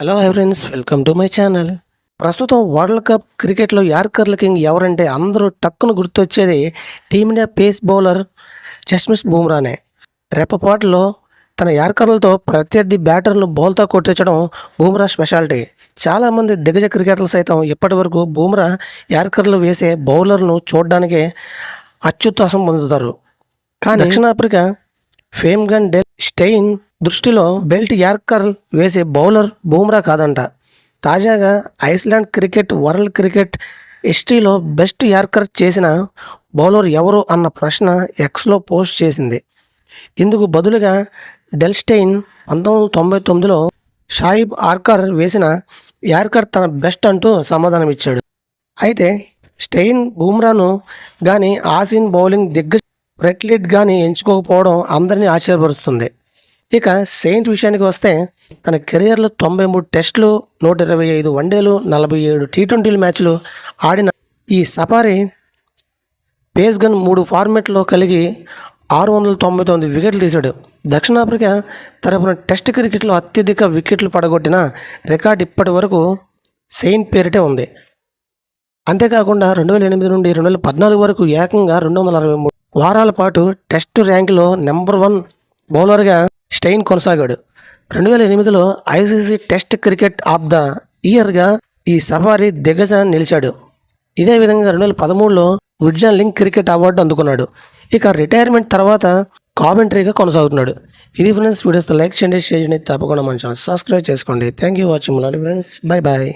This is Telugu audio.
Hello friends welcome to my channel ప్రస్తుతం వరల్డ్ కప్ క్రికెట్లో యార్కర్ల కింగ్ ఎవరంటే అందరూ టక్కును గుర్తొచ్చేది టీమిండియా పేస్ బౌలర్ జస్మిస్ బూమ్రానే. రెప్పపాటులో తన యార్కర్లతో ప్రత్యర్థి బ్యాటర్ను బౌల్తో కొట్టించడం బూమ్రా స్పెషాలిటీ. చాలామంది దిగ్గజ క్రికెటర్లు సైతం ఇప్పటి వరకు బూమ్రా యార్కర్లు వేసే బౌలర్ను చూడడానికే అత్యుత్సాహం పొందుతారు. కానీ దక్షిణాఫ్రికా ఫేమ్ గన్ డెల్ స్టెయిన్ దృష్టిలో బెల్ట్ యార్కర్ వేసే బౌలర్ బూమ్రా కాదంట. తాజాగా ఐస్లాండ్ క్రికెట్ వరల్డ్ క్రికెట్ హిస్టరీలో బెస్ట్ యార్కర్ చేసిన బౌలర్ ఎవరు అన్న ప్రశ్న ఎక్స్లో పోస్ట్ చేసింది. ఇందుకు బదులుగా డెల్స్టెయిన్ పంతొమ్మిది వందల తొంభై తొమ్మిదిలో షాయిబ్ ఆర్కర్ వేసిన యార్కర్ తన బెస్ట్ అంటూ సమాధానం ఇచ్చాడు అయితే స్టెయిన్ బూమ్రాను కానీ ఆసిన్ బౌలింగ్ దిగ్గజ రెట్లిట్ కానీ ఎంచుకోకపోవడం అందరినీ ఆశ్చర్యపరుస్తుంది. ఇక సెయింట్ విషయానికి వస్తే తన కెరియర్లో తొంభై మూడు టెస్టులు నూట ఇరవై ఐదు వన్డేలు నలభై ఏడు టీ ట్వంటీలు మ్యాచ్లు ఆడిన ఈ సఫారీ పేస్ గన్ మూడు ఫార్మెట్లో కలిగి ఆరు వందల తొంభై తొమ్మిది వికెట్లు తీశాడు. దక్షిణాఫ్రికా తరపున టెస్ట్ క్రికెట్లో అత్యధిక వికెట్లు పడగొట్టిన రికార్డ్ ఇప్పటి వరకు సెయింట్ పేరిటే ఉంది. అంతేకాకుండా రెండు వేల ఎనిమిది నుండి రెండు వేల పద్నాలుగు వరకు ఏకంగా రెండు వందల అరవై మూడు వారాల పాటు టెస్ట్ ర్యాంకులో నెంబర్ వన్ బౌలర్గా స్టెయిన్ కొనసాగాడు. రెండు వేల ఎనిమిదిలో ICC test cricket of the ఇయర్గా ఈ సఫారీ దిగ్గజ నిలిచాడు. ఇదే విధంగా రెండు వేల పదమూడులో విడ్జన్ లింక్ క్రికెట్ అవార్డు అందుకున్నాడు. ఇక రిటైర్మెంట్ తర్వాత కామెంటరీగా కొనసాగుతున్నాడు. ఇది ఫ్రెండ్స్ వీడియోస్ లైక్ చేయండి షేర్ చేయండి తప్పకుండా మన ఛానల్ సబ్స్క్రైబ్ చేసుకోండి. Thank you watching friends. Bye bye